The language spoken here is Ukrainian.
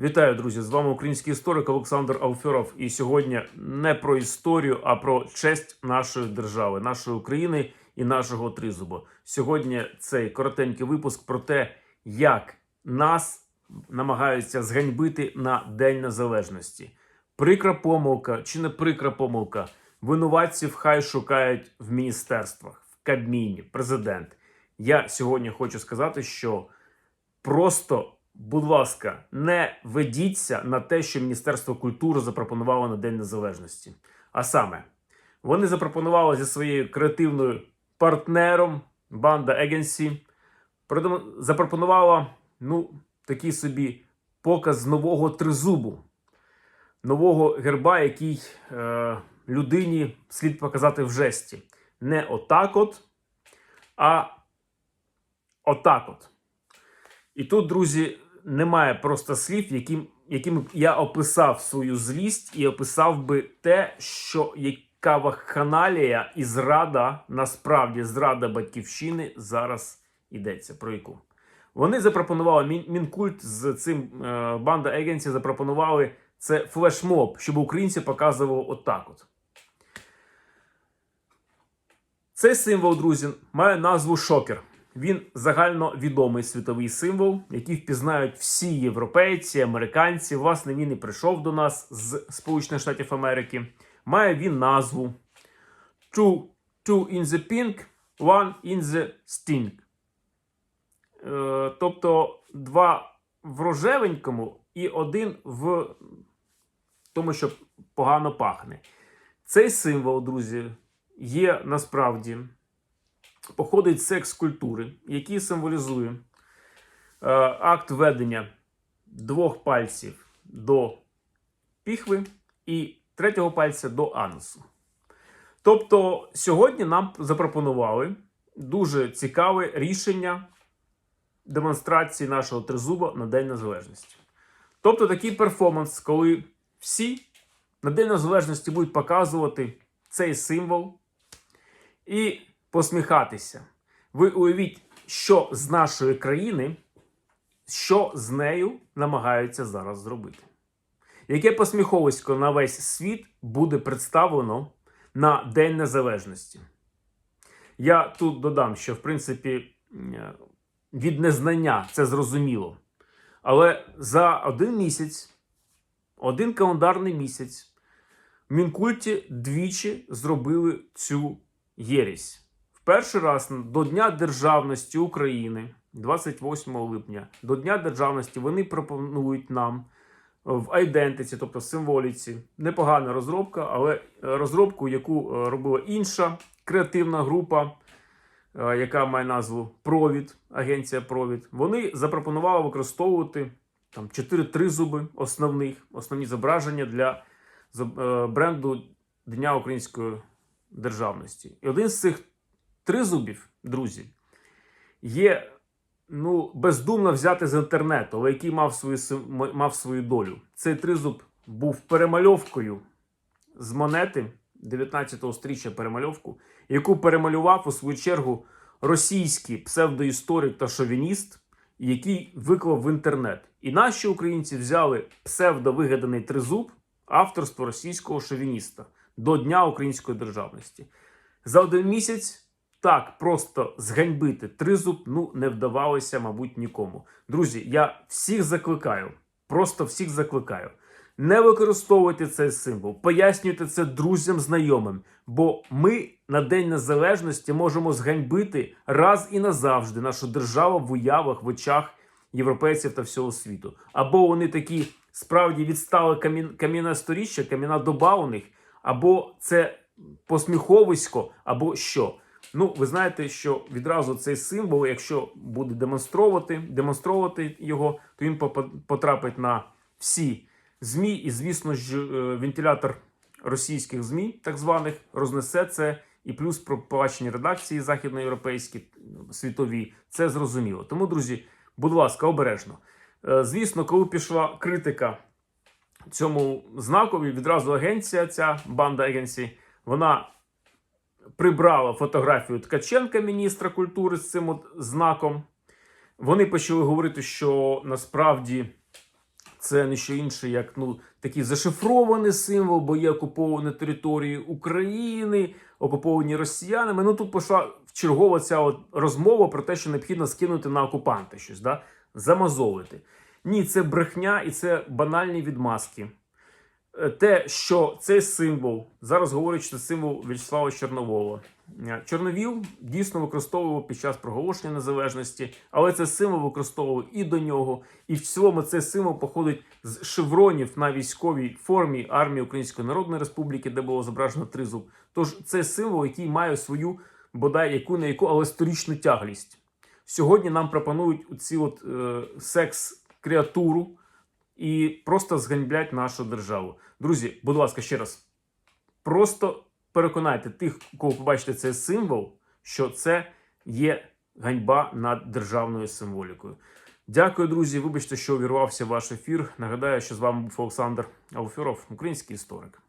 Вітаю, друзі! З вами український історик Олександр Алферов. І сьогодні не про історію, а про честь нашої держави, нашої України і нашого тризубу. Сьогодні цей коротенький випуск про те, як нас намагаються зганьбити на День Незалежності. Прикра помилка чи не прикра помилка. Винуватців хай шукають в міністерствах, в Кабміні, президент. Я сьогодні хочу сказати, що просто, будь ласка, не ведіться на те, що Міністерство культури запропонувало на День Незалежності. А саме, вони запропонували зі своєю креативною партнером банда продем- запропонувала ну, такий собі показ нового тризубу, нового герба, який е, людині слід показати в жесті. Не отак от, а отак от. І тут, друзі, немає просто слів, яким, яким я описав свою злість і описав би те, що яка вакханалія і зрада, насправді зрада батьківщини зараз йдеться. Про яку? Вони запропонували Мінкульт з цим е, банда Егенсі запропонували це флешмоб, щоб українці показували отак от. Цей символ, друзі, має назву шокер. Він загальновідомий світовий символ, який впізнають всі європейці, американці. Власне, він і прийшов до нас з Сполучених Штатів Америки. Має він назву Two, two in the pink, one in the stink. Е, тобто два в рожевенькому і один в тому, що погано пахне. Цей символ, друзі, є насправді походить секс-культури, який символізує е, акт введення двох пальців до піхви і третього пальця до анусу. Тобто, сьогодні нам запропонували дуже цікаве рішення демонстрації нашого тризуба на День Незалежності. Тобто такий перформанс, коли всі на День Незалежності будуть показувати цей символ і посміхатися. Ви уявіть, що з нашої країни, що з нею намагаються зараз зробити. Яке посміховисько на весь світ буде представлено на День Незалежності? Я тут додам, що в принципі від незнання це зрозуміло. Але за один місяць, один календарний місяць, в Мінкульті двічі зробили цю єресь. Перший раз до Дня Державності України, 28 липня, до Дня Державності вони пропонують нам в айдентиці, тобто в символіці, непогана розробка, але е, розробку, яку е, робила інша креативна група, е, яка має назву Провід, агенція Провід. Вони запропонували використовувати там чотири тризуби основних, основні зображення для е, бренду Дня Української державності. І один з цих тризубів, друзі, є ну, бездумно взяти з інтернету, але який мав свою, мав свою долю. Цей тризуб був перемальовкою з монети 19-го стріччя перемальовку, яку перемалював у свою чергу російський псевдоісторик та шовініст, який виклав в інтернет. І наші українці взяли псевдовигаданий тризуб авторства російського шовініста до Дня української державності. За один місяць так просто зганьбити тризуб ну не вдавалося, мабуть, нікому. Друзі, я всіх закликаю, просто всіх закликаю. Не використовуйте цей символ, пояснюйте це друзям, знайомим, бо ми на День Незалежності можемо зганьбити раз і назавжди нашу державу в уявах, в очах європейців та всього світу. Або вони такі справді відстали камін, сторіччя, кам'яна доба у них, або це посміховисько, або що. Ну, ви знаєте, що відразу цей символ, якщо буде демонструвати, демонструвати його, то він потрапить на всі ЗМІ, і, звісно ж, е, вентилятор російських ЗМІ, так званих, рознесе це, і плюс про побачені редакції західноєвропейські, світові, це зрозуміло. Тому, друзі, будь ласка, обережно. Е, Звісно, коли пішла критика цьому знакові, відразу агенція, ця банда агенції, вона прибрала фотографію Ткаченка, міністра культури, з цим от знаком. Вони почали говорити, що насправді це не що інше, як ну такий зашифрований символ, бо є окуповані території України, окуповані росіянами. Ну тут пішла чергова ця от розмова про те, що необхідно скинути на окупанта щось, да? замазовувати. Ні, це брехня і це банальні відмазки. Е, Те, що цей символ зараз говорять, що це символ В'ячеслава Чорновола. Е, Чорновіл дійсно використовував під час проголошення незалежності, але цей символ використовував і до нього. І в цілому цей символ походить з шевронів на військовій формі армії Української Народної Республіки, де було зображено тризуб. Тож це символ, який має свою бодай яку не яку, але історичну тяглість. Сьогодні нам пропонують ці от е, секс-креатуру і просто зганьблять нашу державу. Друзі, будь ласка, ще раз. Просто переконайте тих, кого побачите цей символ, що це є ганьба над державною символікою. Дякую, друзі. Вибачте, що увірвався ваш ефір. Нагадаю, що з вами був Олександр Алферов, український історик.